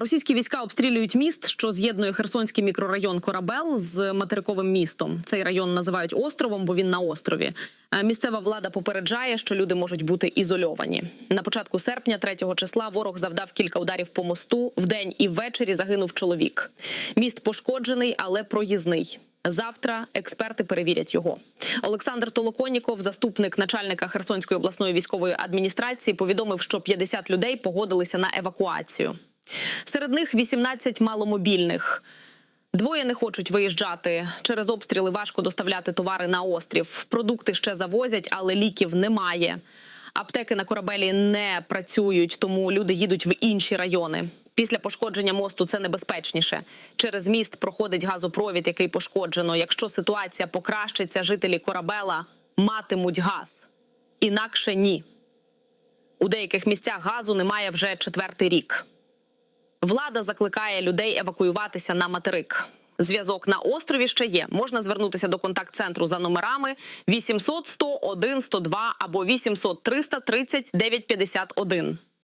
Російські війська обстрілюють міст, що з'єднує Херсонський мікрорайон Корабел з материковим містом. Цей район називають островом, бо він на острові. Е, Місцева влада попереджає, що люди можуть бути ізольовані. На початку серпня, 3 числа, ворог завдав кілька ударів по мосту. Вдень і ввечері загинув чоловік. Міст пошкоджений, але проїзний. Завтра експерти перевірять його. Олександр Толоконіков, заступник начальника Херсонської обласної військової адміністрації, повідомив, що 50 людей погодилися на евакуацію. Серед них 18 маломобільних. Двоє не хочуть виїжджати. Через обстріли важко доставляти товари на острів. Продукти ще завозять, але ліків немає. Аптеки на корабелі не працюють, тому люди їдуть в інші райони. Після пошкодження мосту це небезпечніше. Через міст проходить газопровід, який пошкоджено. Якщо ситуація покращиться, жителі корабела матимуть газ. Інакше ні. У деяких місцях газу немає вже четвертий рік. Влада закликає людей евакуюватися на материк. Зв'язок на острові ще є. Можна звернутися до контакт-центру за номерами 800 101 102 або 800 330 951.